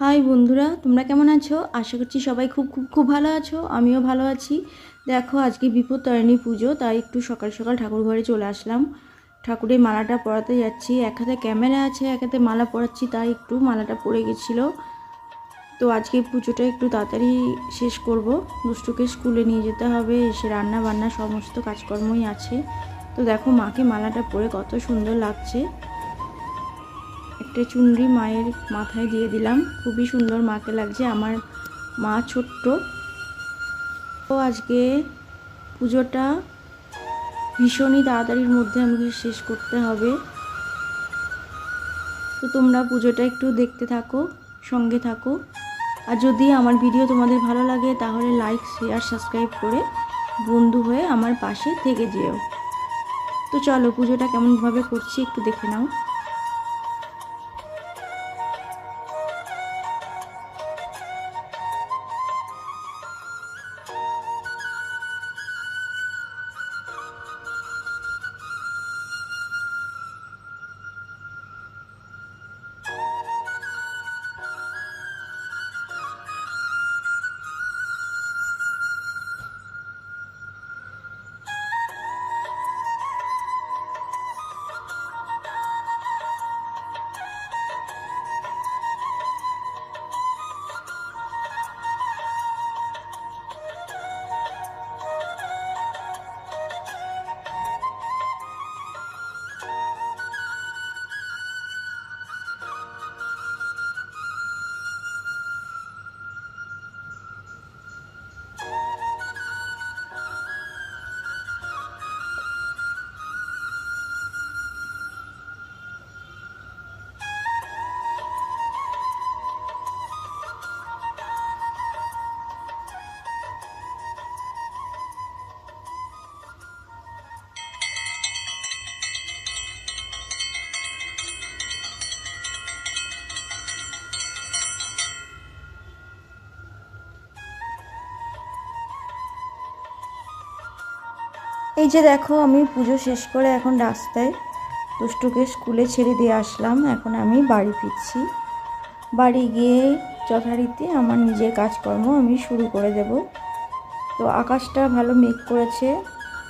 High বন্ধুরা, তোমরা কেমন আছো? আশা করছি সবাই খুব খুব খুব ভালো আছো। আমিও ভালো আছি। দেখো, আজকে বিপদ তারিণী পুজো, তাই একটু সকাল সকাল ঠাকুর ঘরে চলে আসলাম। ঠাকুরের মালাটা পরাতে যাচ্ছি। এক হাতে ক্যামেরা আছে, এক হাতে মালা পরাচ্ছি, তাই একটু মালাটা পড়ে গেছিল। তো আজকে পুজোটা একটু তাড়াতাড়ি শেষ করব। দুষ্টুকে স্কুলে নিয়ে যেতে হবে, এসে রান্না বান্না সমস্ত কাজকর্মই আছে। তো দেখো, মাকে মালাটা পরে কত সুন্দর লাগছে। একটা চুনরি মায়ের মাথায় দিয়ে দিলাম। খুবই সুন্দর মাকে লাগছে, আমার মা ছোট্ট। তো আজকে পুজোটা ভীষণই তাড়াতাড়ির মধ্যে আমাকে শেষ করতে হবে। তো তোমরা পুজোটা একটু দেখতে থাকো, সঙ্গে থাকো। আর যদি আমার ভিডিও তোমাদের ভালো লাগে, তাহলে লাইক শেয়ার সাবস্ক্রাইব করে বন্ধু হয়ে আমার পাশে থেকে যেও। তো চলো পুজোটা কেমনভাবে করছি একটু দেখে নাও। এই যে দেখো, আমি পুজো শেষ করে এখন রাস্তায় দুষ্টুকে স্কুলে ছেড়ে দিয়ে আসলাম। এখন আমি বাড়ি ফিরছি। বাড়ি গিয়ে যথারীতি আমার নিজের কাজকর্ম আমি শুরু করে দেব। তো আকাশটা ভালো মেঘ করেছে,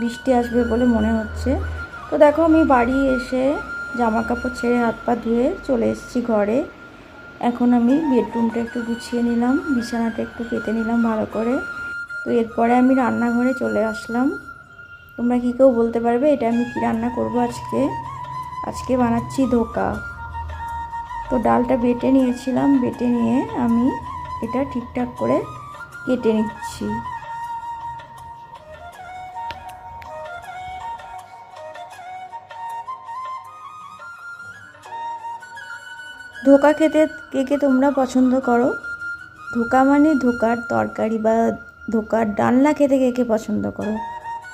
বৃষ্টি আসবে বলে মনে হচ্ছে। তো দেখো, আমি বাড়ি এসে জামা কাপড় ছেড়ে হাত পা ধুয়ে চলে এসেছি ঘরে। এখন আমি বেডরুমটা একটু গুছিয়ে নিলাম, বিছানাটা একটু পেতে নিলাম ভালো করে। তো এরপরে আমি রান্নাঘরে চলে আসলাম। তোমরা কী কেউ বলতে পারবে? এটা আমি কী রান্না করব আজকে? আজকে বানাচ্ছি ধোকা। তো ডালটা বেটে নিয়েছিলাম। বেটে নিয়ে আমি এটা ঠিকঠাক করে কেটে নিচ্ছি। ধোকা খেতে কে কে তোমরা পছন্দ করো? ধোকা মানে ধোকার তরকারি বা ধোকার ডালনা খেতে কে কে পছন্দ করো?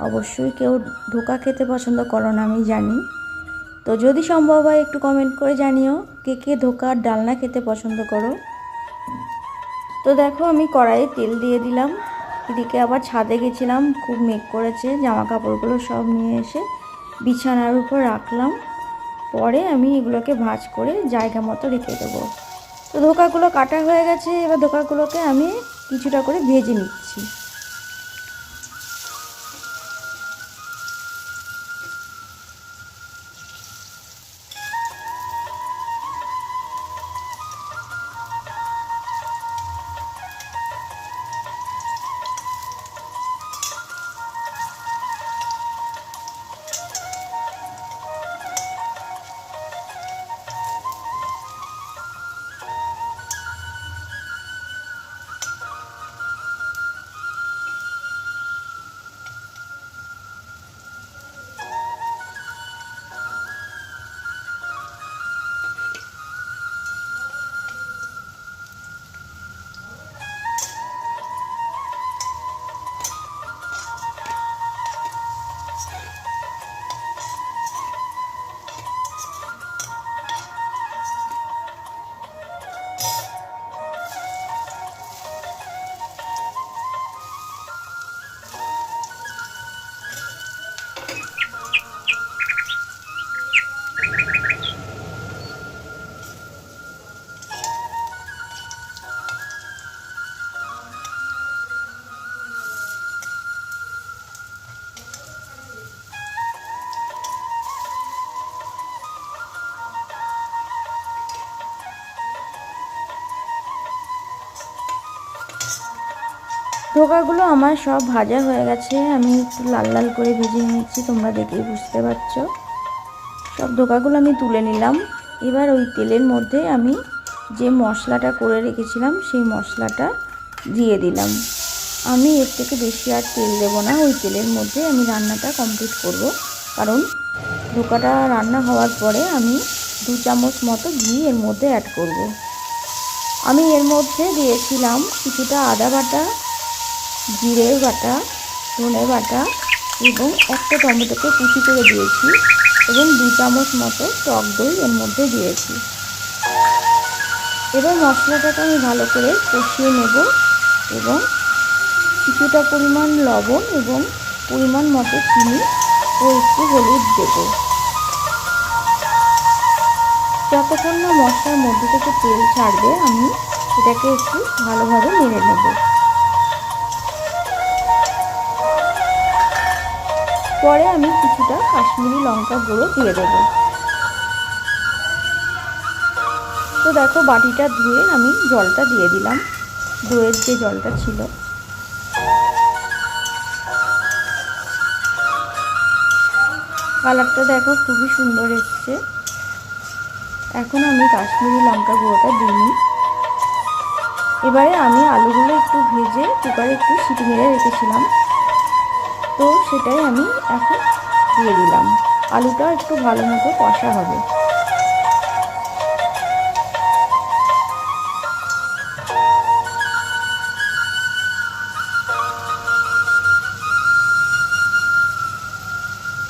অবশ্যই কেউ ধোকা খেতে পছন্দ করো না, আমি জানি। তো যদি সম্ভব হয়, একটু কমেন্ট করে জানিও কে কে ধোকার ডালনা খেতে পছন্দ করো। তো দেখো, আমি কড়াইয়ে তেল দিয়ে দিলাম। এদিকে আবার ছাদে গেছিলাম, খুব মেঘ করেছে জামা কাপড়গুলো সব নিয়ে এসে বিছানার উপর রাখলাম। পরে আমি এগুলোকে ভাঁজ করে জায়গা মতো রেখে দেবো। তো ধোকাগুলো কাটা হয়ে গেছে, এবার ধোকাগুলোকে আমি কিছুটা করে ভেজে নিচ্ছি। ধোকাগুলো আমার সব ভাজা হয়ে গেছে। আমি একটু লাল লাল করে ভেজে নিচ্ছি, তোমরা দেখেই বুঝতে পারছ। সব ধোকাগুলো আমি তুলে নিলাম। এবার ওই তেলের মধ্যে আমি যে মশলাটা করে রেখেছিলাম, সেই মশলাটা দিয়ে দিলাম। আমি এর থেকে বেশি আর তেল দেবো না, ওই তেলের মধ্যে আমি রান্নাটা কমপ্লিট করব। কারণ ধোকাটা রান্না হওয়ার পরে আমি দু চামচ মতো ঘি এর মধ্যে অ্যাড করব। আমি এর মধ্যে দিয়েছিলাম কিছুটা আদা বাটা জিরে বাটা, ধনে বাটা এবং একটা টমেটোকে কুচি করে দিয়েছি এবং দু চামচ মতো টক দই এর মধ্যে দিয়েছি। এবার মশলাটাকে আমি ভালো করে কষিয়ে নেব এবং কিছুটা পরিমাণ লবণ এবং পরিমাণ মতো চিনি ও একটু হলুদ দেব। যতক্ষণ না মশলার মধ্যে থেকে তেল ছাড়বে, আমি এটাকে একটু ভালোভাবে নেড়ে নেব। পরে আমি কিছুটা কাশ্মীরি লঙ্কা গুঁড়ো দিয়ে দেবো। তো দেখো, বাটিটা ধুয়ে আমি জলটা দিয়ে দিলাম। দইয়ের যে জলটা ছিল। কালারটা দেখো খুবই সুন্দর এসছে। এখন আমি কাশ্মীরি লঙ্কা গুঁড়োটা দিইনি এবারে আমি আলুগুলো একটু ভেজে, কুকারে একটু সিটি মেরে রেখেছিলাম। তো সেটাই আমি এখন দিয়ে দিলাম। আলুটা একটু ভালো মতো কষা হবে।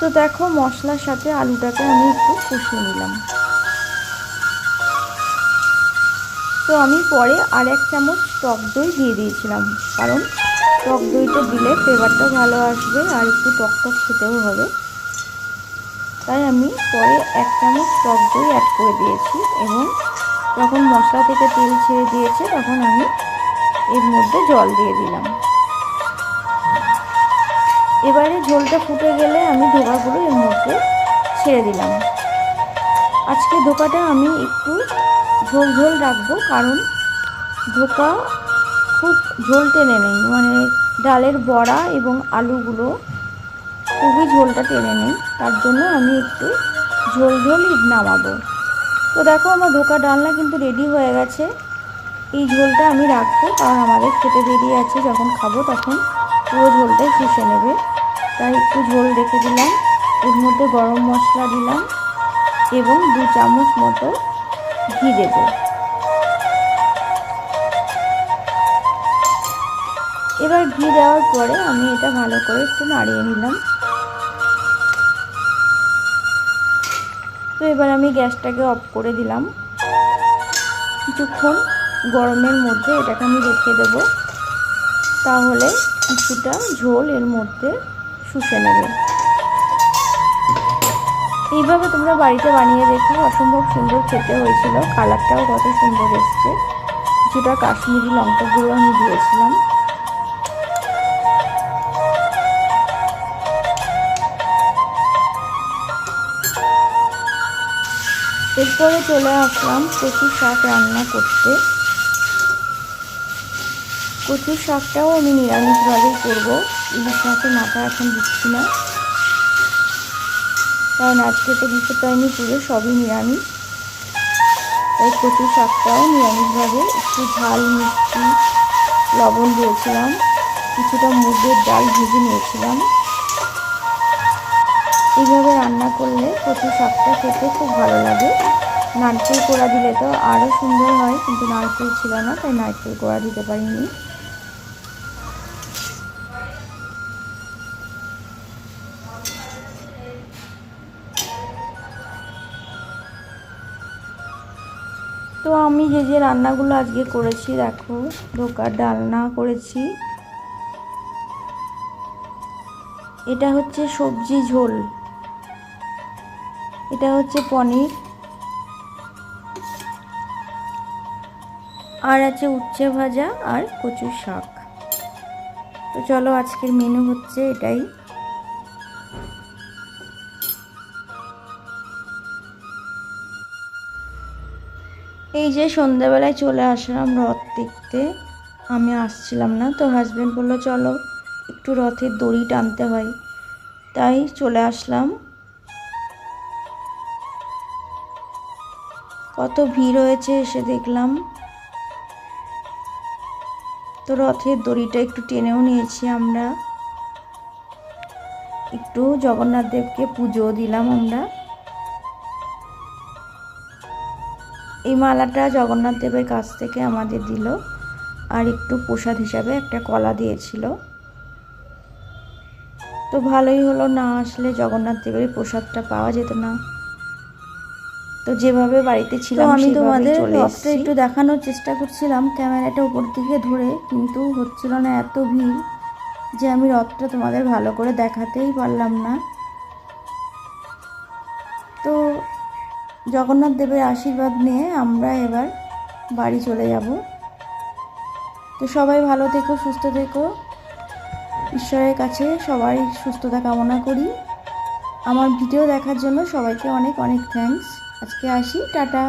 তো দেখো মশলার সাথে আলুটাকে আমি একটু কষিয়ে নিলাম। তো আমি পরে আর এক চামচ টক দই দিয়ে দিয়েছিলাম, কারণ টক দইটা দিলে ফ্লেভারটা ভালো আসবে আর একটু টক টক খেতেও হবে। তাই আমি পরে এক চামচ টক দই অ্যাড করে দিয়েছি এবং যখন মশলা থেকে তেল ছেড়ে দিয়েছে তখন আমি এর মধ্যে জল দিয়ে দিলাম। এবারে ঝোলটা ফুটে গেলে আমি ধোকাগুলো এর মধ্যে ছেড়ে দিলাম। আজকে ধোকাটা আমি একটু ঝোল ঝোল রাখব কারণ ধোকা খুব ঝোল টেনে নেই। মানে ডালের বড়া এবং আলুগুলো খুবই ঝোলটা টেনে নেই। তার জন্য আমি একটু ঝোল ঝোল নামাবো। তো দেখো আমার ধোকা ডালনা কিন্তু রেডি হয়ে গেছে। এই ঝোলটা আমি রাখব, কারণ আমাদের খেতে দেরি আছে, যখন খাব তখন পুরো ঝোলটাই শুষে নেবে। তাই একটু ঝোল রেখে দিলাম, এর মধ্যে গরম মশলা দিলাম এবং দু চামচ মতো ঘি দেব। ঘি দেওয়ার পরে আমি এটা ভালো করে একটু নাড়িয়ে নিলাম। তো এবার আমি গ্যাসটাকে অফ করে দিলাম। কিছুক্ষণ গরমের মধ্যে এটাকে আমি রেখে দেব। তাহলে কিছুটা ঝোল এর মধ্যে শুষে নেবে। এইভাবে তোমরা বাড়িতে বানিয়ে দেখো অসম্ভব সুন্দর খেতে হয়েছিল। কালারটাও কত সুন্দর এসছে। কিছুটা কাশ্মীরি লঙ্কা গুঁড়ো আমি দিয়েছিলাম। এরপরে চলে আসলাম কচু শাক রান্না করতে। কচুর শাকটাও আমি নিরামিষভাবেই করব। ইলিশ মাছের মাথা এখন দিচ্ছি না। কারণ আজকে তো দিতে পারিনি পুরো সবই নিরামিষ। তাই কচুর শাকটাও নিরামিষভাবে একটু ঝাল, মিষ্টি, লবণ দিয়েছিলাম। কিছুটা মুগের ডাল ভেজে নিয়েছিলাম। এইভাবে রান্না করলে কচু শাকটা খেতে খুব ভালো লাগে। নারকেল কোড়া দিলে তো আরও সুন্দর হয়, কিন্তু নারকেল ছিল না, তাই নারকেল কোড়া দিতে পারিনি। তো আমি যে যে রান্নাগুলো আজকে করেছি, দেখো, ধোকার ডালনা করেছি। এটা হচ্ছে সবজি ঝোল। এটা হচ্ছে পনির। আর আছে উচ্ছে ভাজা আর কচুর শাক। তো চলো আজকের মেনু হচ্ছে এটাই। এই যে সন্ধ্যাবেলায় চলে আসলাম রথ দেখতে। আমি আসছিলাম না, তো হাজব্যান্ড বলল, চলো, একটু রথের দড়ি টানতে হয়। তাই চলে আসলাম। কত ভিড় হয়েছে এসে দেখলাম। তো রথের দড়িটা একটু টেনেও নিয়েছি আমরা। একটু জগন্নাথ দেবকে পুজো দিলাম আমরা। এই মালাটা জগন্নাথ দেবের কাছ থেকে আমাদের দিল আর একটু প্রসাদ হিসাবে একটা কলা দিয়েছিল। তো ভালোই হলো না আসলে জগন্নাথ দেবের প্রসাদটা পাওয়া যেত না। তো যেভাবে বাড়িতে ছিলাম আমি তোমাদের রথটা একটু দেখানোর চেষ্টা করছিলাম ক্যামেরাটা উপর দিকে ধরে কিন্তু হচ্ছিল না এত ভিড় যে আমি রথটা তোমাদের ভালো করে দেখাতেই পারলাম না। তো জগন্নাথ দেবের আশীর্বাদ নিয়ে আমরা এবার বাড়ি চলে যাব। তো সবাই ভালো থেকো সুস্থ থেকো। ঈশ্বরের কাছে সবাই সুস্থতা কামনা করি। আমার ভিডিও দেখার জন্য সবাইকে অনেক অনেক থ্যাঙ্কস আজকে আসি টাটা।